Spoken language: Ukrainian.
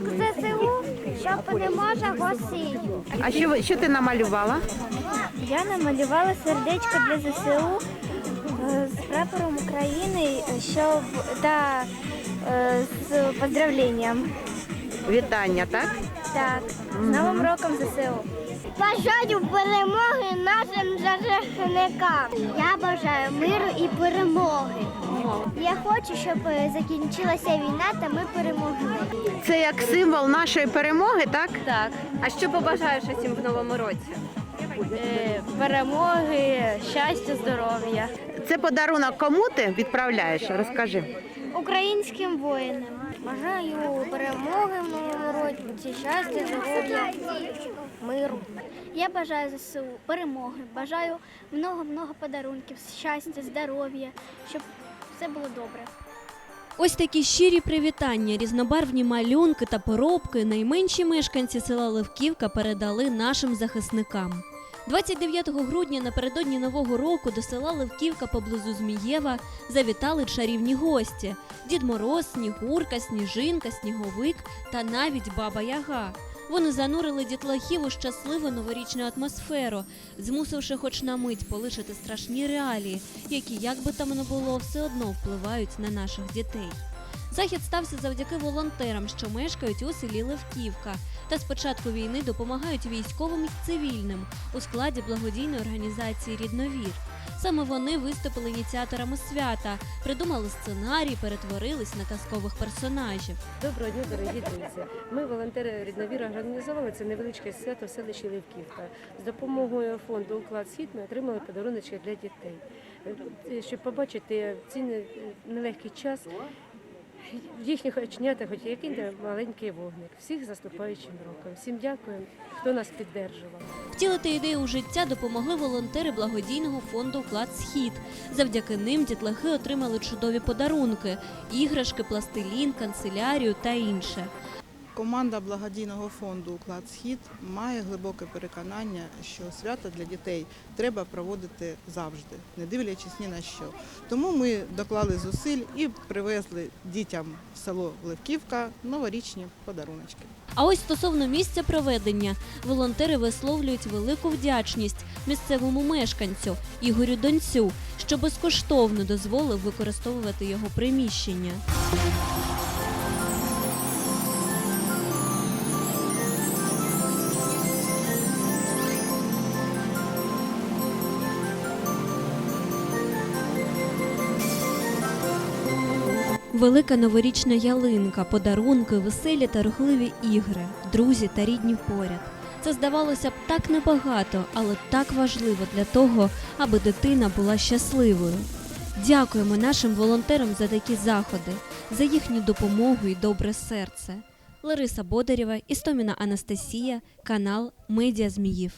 малюнок ЗСУ, що переможе Росію. А що, ви- що ти намалювала? Я намалювала сердечко для ЗСУ е, з прапором України, щоб та е, з поздравленням. Вітання, так? Так, з Новим роком ЗСУ. Бажаю перемоги нашим захисникам. Я бажаю миру і перемоги. Я хочу, щоб е, закінчилася війна та ми перемогли. Це як символ нашої перемоги, так? Так. А що побажаєш усім в новому році? Е, Перемоги, щастя, здоров'я. Це подарунок кому ти відправляєш? Розкажи. Українським воїнам. Бажаю перемоги в новому році, щастя, здоров'я, миру. Я бажаю ЗСУ перемоги, бажаю много-много подарунків, щастя, здоров'я, щоб все було добре. Ось такі щирі привітання, різнобарвні малюнки та поробки найменші мешканці села Левківка передали нашим захисникам. 29 грудня напередодні нового року до села Левківка поблизу Змієва завітали чарівні гості: Дід Мороз, Снігурка, Сніжинка, Сніговик та навіть Баба Яга. Вони занурили дітлахів у щасливу новорічну атмосферу, змусивши хоч на мить полишити страшні реалії, які, як би там не було, все одно впливають на наших дітей. Захід стався завдяки волонтерам, що мешкають у селі Левківка, та з початку війни допомагають військовим і цивільним у складі благодійної організації Рідновір. Саме вони виступили ініціаторами свята, придумали сценарій, перетворились на казкових персонажів. Доброго дня, дорогі друзі. Ми, волонтери Рідновіра, організували це невеличке свято в селищі Левківка. З допомогою фонду Уклад Схід ми отримали подаруночки для дітей. Е, Щоб побачити ці нелегкий час їхніх очнятах хоч який маленький вогник. Всіх з наступаючим роком. Всім дякуємо, хто нас піддержував. Втілити ідею у життя допомогли волонтери благодійного фонду Вклад Схід. Завдяки ним дітлахи отримали чудові подарунки: іграшки, пластилін, канцелярію та інше. Команда благодійного фонду Уклад Схід має глибоке переконання, що свято для дітей треба проводити завжди, не дивлячись ні на що. Тому ми доклали зусиль і привезли дітям в село Левківка новорічні подаруночки. А ось стосовно місця проведення, волонтери висловлюють велику вдячність місцевому мешканцю Ігорю Донцю, що безкоштовно дозволив використовувати його приміщення. Велика новорічна ялинка, подарунки, веселі та рухливі ігри, друзі та рідні поряд. Це здавалося б так небагато, але так важливо для того, аби дитина була щасливою. Дякуємо нашим волонтерам за такі заходи, за їхню допомогу і добре серце. Лариса Бодарєва, Істоміна Анастасія, канал Медіа Зміїв.